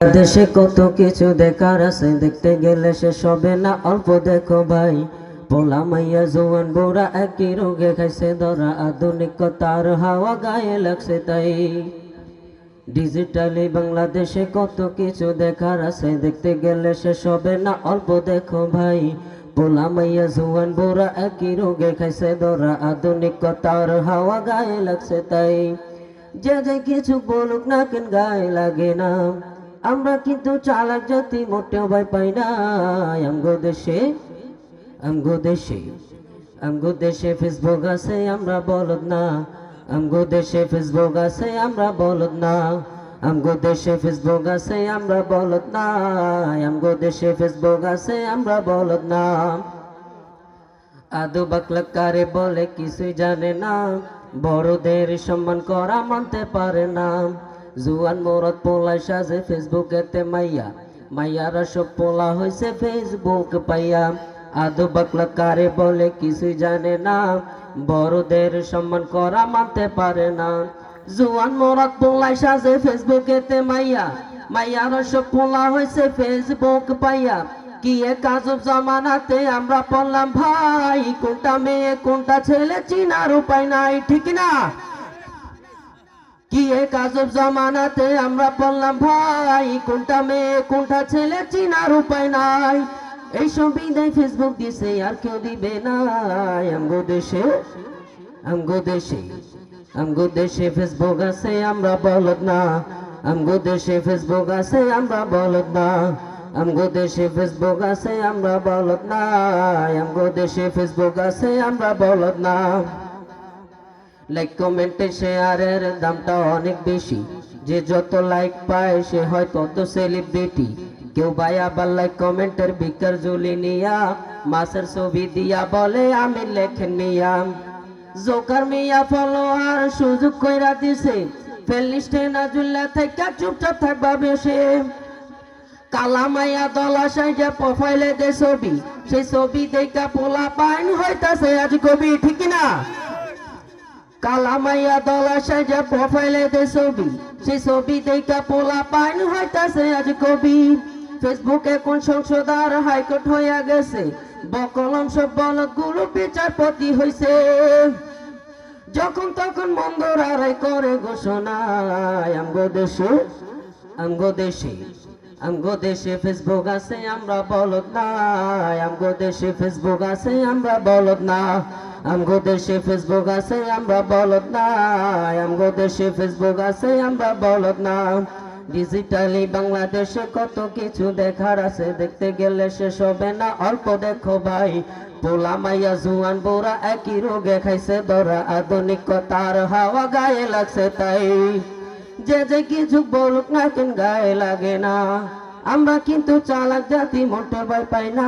দেশে কত কিছু দেখার আছে, দেখতে গেলে সে হবে না অল্প দেখো ভাই। পোলা মাইয়া, জোয়ান বুড়া একই রোগে খাইছে, ধরা আধুনিকতার হাওয়া গায়ে লাগছে তাই। ডিজিটালি বাংলাদেশে কত কিছু দেখার আছে, দেখতে গেলে শেষ হবে না অল্প দেখো ভাই। পোলা মাইয়া, জোয়ান বুড়া একই রোগে খাইছে, ধরা আধুনিকতার হাওয়া গায়ে লাগছে তাই। যে যে কিছু বলুক না কেন গায়ে লাগে না। আমরা কিন্তু চালাক জাতি, মোটেও ভয় পাই না। আমগো দেশে আমগো দেশে আমগো দেশে ফেসবুক আছে, আমরা বলদ না। আমগো দেশে ফেসবুক আছে, আমরা বলদ না। আমগো দেশে ফেসবুক আছে, আমরা বলদ না। আমগো দেশে ফেসবুক আছে, আমরা বলদ না। আদু বাকলা কারে বলে, কিছুই জানে না। বড়দের সম্মান করা মানতে পারে না। জুয়ান মোরত পোলাই সাজে ফেসবুকেতে মাইয়া। মাইয়ারা সব পোলা হয়েছে ফেসবুক পাইয়া। আদু বাকলা কারে বলে কিছুই জানে না। বড়দের সম্মান করা মানতে পারে না। জুয়ান মোরত পোলাই সাজে ফেসবুকেতে মাইয়া। মাইয়ারা সব পোলা হয়েছে ফেসবুক পাইয়া। কি এক আজব জামানাতে আমরা পড়লাম, ভাই, কোনটা মেয়ে, কোনটা ছেলে, চিনার উপায় নাই, ঠিক না? কি এক আজব জামানাতে আমরা পড়লাম ভাই? কোনটা মেয়ে, কোনটা ছেলে? চিনার উপায় নাই। এই বিদায় ফেসবুক দিছে, আর কেউ দিবে না আমগো দেশে আমগো দেশে আমগো দেশে ফেসবুক আছে, আমরা বলদ না। আমগো দেশে ফেসবুক আছে, আমরা বলদ না। আমগো দেশে ফেসবুক আছে, আমরা বলদ না আমগো দেশে ফেসবুক আছে, আমরা বলদ না। লাইক কমেন্টে শেয়ারের দামটা অনেক বেশি। যে যত লাইক পায়, সে হয় তত সেলিব্রিটি কেউ ভাই আবার লাইক কমেন্টের বিকার জুলি নিয়া, মাসের ছবি দিয়া বলে, আমি লেখেন মিয়া জোকার মিয়া ফলোয়ার সুযোগ কইরা দিছে ফেলিস্টে না জুল্লা থেকে চুপচাপ থাকবা বেশি। কালামাইয়া দলা সাইজা প্রোফাইলে দে ছবি, সেই ছবি দেখা পোলা পাইন হইতাছে আজ কবি, ঠিক না কালামাইয়া দলা সাইজা প্রোফাইলে দে ছবি, সেই ছবি দেখা পোলা পাইন হইতাছে আজ কবি। ফেসবুকে কোন সংসদার হাইকোর্ট হইয়া গেছে, বকলম সব বলগুলো বিচারপতি হইছে। যখন তখন মন্দর আড়াই করে ঘোষণা আমগো দেশে আমগো দেশে আমগো দেশে ফেসবুক আছে, আমরা বলদ না। আমগো দেশে ফেসবুক আছে, আমরা বলদ না। আমগো দেশে ফেসবুক আছে, আমরা বলদ না। আমগো দেশে ফেসবুক আছে, আমরা বলদ না। ডিজিটালি বাংলাদেশে কত কিছু দেখার আছে, দেখতে গেলে শেষ হবে না, অল্প দেখো ভাই। পোলা মাইয়া, জুয়ান বোরা একই রোগে খাইছে, ধরা আধুনিকতার হাওয়া গায়ে লাগছে তাই। যে যে কিছু বলুক না কেন গায়ে লাগে না। আমরা কিন্তু চালাক জাতি মোটে ভয় পাই না।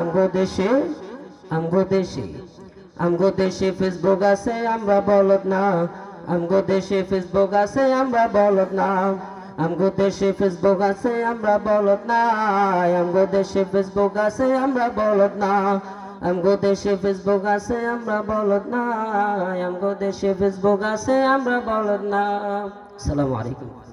আমগো দেশে আমগো দেশে আমগো দেশে ফেসবুক আছে, আমরা বলদ না। আমগো দেশে ফেসবুক আছে, আমরা বলদ না। আমগো দেশে ফেসবুক আছে, আমরা বলদ না। আমগো দেশে ফেসবুক আছে, আমরা বলদ না। আমগো দেশে ফেসবুক আছে, আমরা বলদ না। আমগো দেশে ফেসবুক আছে, আমরা বলদ না। আসসালামু আলাইকুম।